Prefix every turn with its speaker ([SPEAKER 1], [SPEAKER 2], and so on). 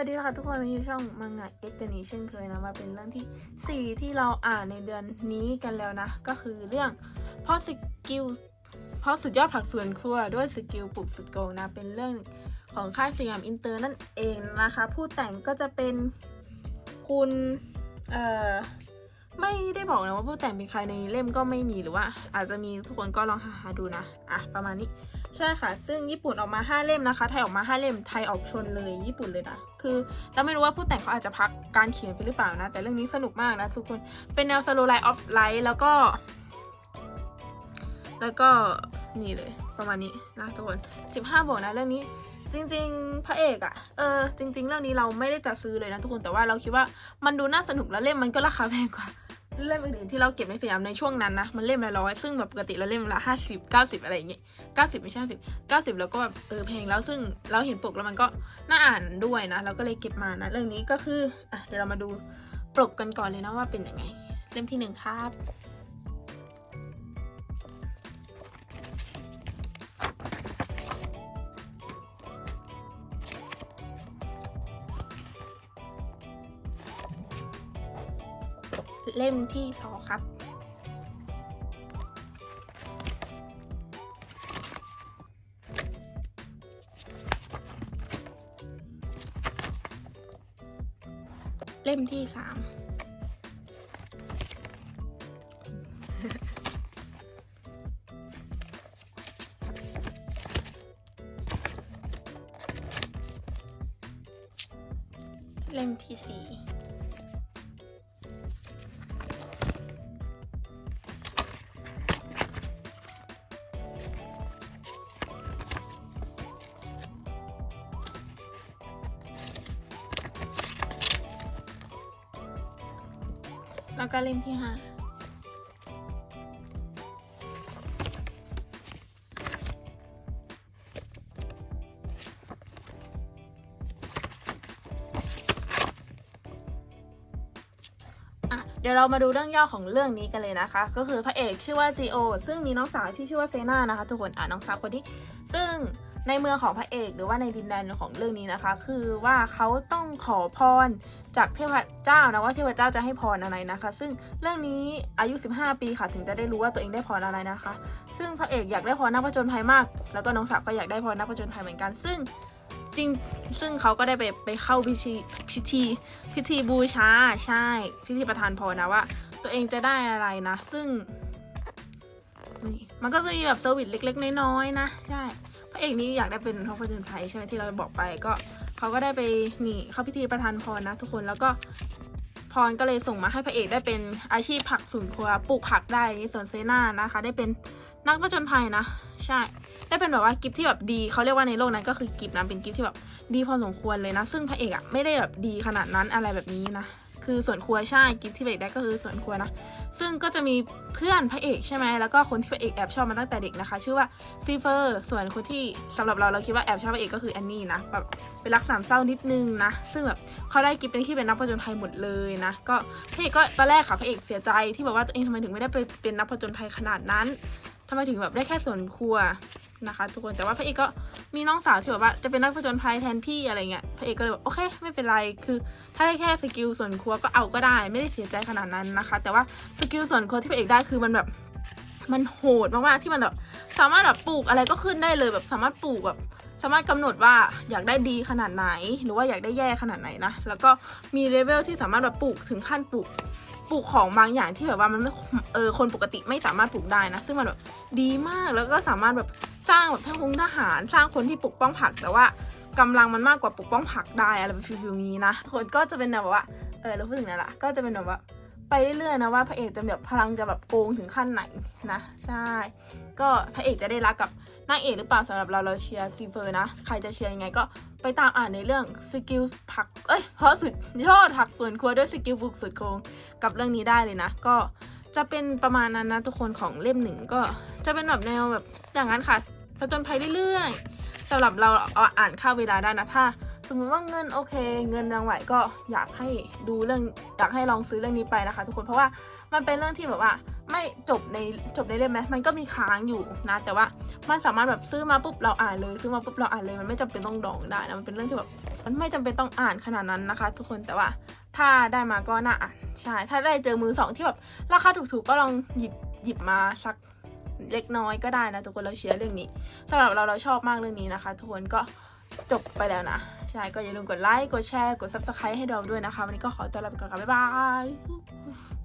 [SPEAKER 1] วัสดีค่ะทุกคนวันนี้ช่องมังงะเอ็กกันนี้เช่นเคยนะมาเป็นเรื่องที่ 4 ที่เราอ่านในเดือนนี้กันแล้วนะ ก็คือเรื่องพ่อสกิลพ่อสุดยอดผักสวนครัวด้วยสกิลปลูกสุดโกงนะ เป็นเรื่องของค่ายสยามอินเตอร์นั่นเองนะคะ ผู้แต่งก็จะเป็นคุณเอ่อไม่ได้บอกนะว่าผู้แต่งเป็นใครในเล่มก็ไม่มีหรือว่า อาจจะมีทุกคนก็ลองหาดูนะอะประมาณนี้ ใช่ค่ะ ซึ่งญี่ปุ่นออกมา 5 เล่มนะคะ ไทยออกมา 5 เล่ม ไทยออกชนเลยญี่ปุ่นเลยนะ คือเราไม่รู้ว่าผู้แต่งเขาอาจจะพักการเขียนไปหรือเปล่านะ แต่เรื่องนี้สนุกมากนะทุกคน เป็นแนว slow life of life แล้วก็ แล้วก็นี่เลยประมาณนี้นะทุกคน 15 บวกนะเรื่องนี้จริงๆ พระเอกอะเออ จริง ๆ เรื่องนี้เราไม่ได้จะซื้อเลยนะทุกคน แต่ว่าเราคิดว่ามันดูน่าสนุกแล้วเล่มมันก็ราคาแพงกว่า เล่มอื่นๆที่เราเก็บในสยามในช่วงนั้นนะมันเล่มละร้อยซึ่งแบบปกติเราเล่มละห้าสิบเก้าสิบอะไรอย่างเงี้ยเก้าสิบไม่ใช่สิบเก้าสิบแล้วก็แบบเออแพงแล้วซึ่งเราเห็นปกแล้วมันก็น่าอ่านด้วยนะเราก็เลยเก็บมานะเรื่องนี้ก็คืออะเดี๋ยวเรามาดูปกกันก่อนเลยนะว่าเป็นยังไง เล่มที่หนึ่งครับ เล่มที่สองครับ เล่มที่สามเล่มที่สี่ แล้วก็เล่มที่ห้าเดี๋ยวเรามาดูเรื่องย่อของเรื่องนี้กันเลยนะคะ ก็คือพระเอกชื่อว่าจีโอซึ่งมีน้องสาวที่ชื่อว่าเซนานะคะ ทุกคนอ่าน้องสาวคนนี้ ซึ่ง ในเมืองของพระเอกหรือว่าในดินแดนของเรื่องนี้นะคะ คือว่าเขาต้องขอพรจากเทพเจ้านะว่าเทพเจ้าจะให้พรอะไรนะคะ ซึ่งเรื่องนี้อายุ 15 ปีค่ะถึงจะได้รู้ว่าตัวเองได้พรอะไรนะคะ ซึ่งพระเอกอยากได้พรนักผจญภัยมาก แล้วก็น้องสาวก็อยากได้พรนักผจญภัยเหมือนกัน ซึ่งจริงซึ่งเขาก็ได้ไปไปเข้าพิธีพิธีพิธีบูชาใช่พิธีประทานพรนะว่า ตัวเองจะได้อะไรนะ ซึ่งนี่มันก็จะมีแบบเซอร์วิสเล็ก ๆ น้อยๆนะ ใช่ พระเอกนี้อยากได้เป็นท็อปเปอร์เทนไทยใช่ไหมที่เราบอกไปก็เขาก็ได้ไปนี่เข้าพิธีประทานพรนะทุกคนแล้วก็พรก็เลยส่งมาให้พระเอกได้เป็นอาชีพผักสวนครัวปลูกผักได้ส่วนเซน่านะคะ ได้เป็นนักผจญภัยนะ ใช่ ได้เป็นแบบว่ากิฟที่แบบดีเขาเรียกว่าในโลกนั้นก็คือกิฟนะเป็นกิฟที่แบบดีพอสมควรเลยนะ ซึ่งพระเอกอะไม่ได้แบบดีขนาดนั้นอะไรแบบนี้นะคือสวนครัวใช่กิฟที่พระเอกได้ก็คือสวนครัวนะ ซึ่งก็จะมีเพื่อนพระเอกใช่ไหมแล้วก็คนที่พระเอกแอบชอบมาตั้งแต่เด็กนะคะ ชื่อว่าซีเฟอร์ ส่วนคนที่สำหรับเราเราคิดว่าแอบชอบพระเอกก็คือแอนนี่นะแบบเป็นรักสามเศร้านิดนึงนะ ซึ่งแบบเขาได้กิฟเป็นที่เป็นนักผจญภัยหมดเลยนะ ก็พระเอกก็ตอนแรกค่ะพระเอกเสียใจที่แบบว่าตัวเองทำไมถึงไม่ได้ไปเป็นนักผจญภัยขนาดนั้นทำไมถึงแบบได้แค่ส่วนครัวนะคะ ทุกคนแต่ว่าพระเอกก็ มีน้องสาวที่แบบว่าจะเป็นนักผจญภัยแทนพี่อะไรเงี้ยพระเอกก็เลยแบบโอเค ไม่เป็นไรคือ ถ้าได้แค่สกิลส่วนครัวก็เอาก็ได้ ไม่ได้เสียใจขนาดนั้นนะคะ แต่ว่าสกิลส่วนครัวที่พระเอกได้คือมันแบบมันโหดมากๆที่มันแบบสามารถแบบปลูกอะไรก็ขึ้นได้เลยแบบสามารถปลูกแบบสามารถกำหนดว่าอยากได้ดีขนาดไหน หรือว่าอยากได้แย่ขนาดไหนนะแล้วก็มีเลเวลที่สามารถแบบปลูกถึงขั้นปลูกปลูกของบางอย่างที่แบบว่ามันเออคนปกติไม่สามารถปลูกได้นะ ซึ่งมันแบบดีมากแล้วก็สามารถแบบ สร้างแบบทั้งหงทหารสร้างคนที่ปกป้องผักแต่ว่ากำลังมันมากกว่าปกป้องผักได้อะไรแบบฟิวๆนี้นะคนก็จะเป็นแบบว่าเออเราพูดถึงนั่นละก็จะเป็นแบบว่าไปเรื่อยๆนะว่าพระเอกจะแบบพลังจะแบบโกงถึงขั้นไหนนะใช่ ก็พระเอกจะได้รักกับนางเอกหรือเปล่าสำหรับเราเราเชียร์ซีเฟอร์นะ ใครจะเชียร์ยังไงก็ไปตามอ่านในเรื่องสกิลผักเอ้ยเพราะสุดยอดผักสวนครัวด้วยสกิลบุกสุดโคงกับเรื่องนี้ได้เลยนะ ก็จะเป็นประมาณนั้นนะทุกคนของเล่มหนึ่งก็จะเป็นแบบแนวแบบอย่างนั้นค่ะ ผจญภัยเรื่อยๆสำหรับเราเอาอ่านค่าเวลาได้นะถ้า สมมติว่าเงินโอเค เงินยังไหวก็อยากให้ดูเรื่องอยากให้ลองซื้อเรื่องนี้ไปนะคะ ทุกคนเพราะว่ามันเป็นเรื่องที่แบบว่าไม่จบในจบในเล่มไหมมันก็มีค้างอยู่นะ แต่ว่ามันสามารถแบบซื้อมาปุ๊บเราอ่านเลย ซื้อมาปุ๊บเราอ่านเลยมันไม่จำเป็นต้องดองได้นะมันเป็นเรื่องที่แบบมันไม่จำเป็นต้องอ่านขนาดนั้นนะคะ ทุกคนแต่ว่าถ้าได้มาก็น่าอ่านใช่ถ้าได้เจอมือสองที่แบบราคาถูกๆก็ลองหยิบหยิบมาสัก เล็กน้อยก็ได้นะทุกคนเราเชียร์เรื่องนี้สำหรับเราเราชอบมากเรื่องนี้นะคะ ทุกคนก็จบไปแล้วนะใช่ก็อย่าลืมกดไลค์กดแชร์กด subscribe ให้เราด้วยนะคะ วันนี้ก็ขอตัวลาไปก่อนค่ะบ๊ายบาย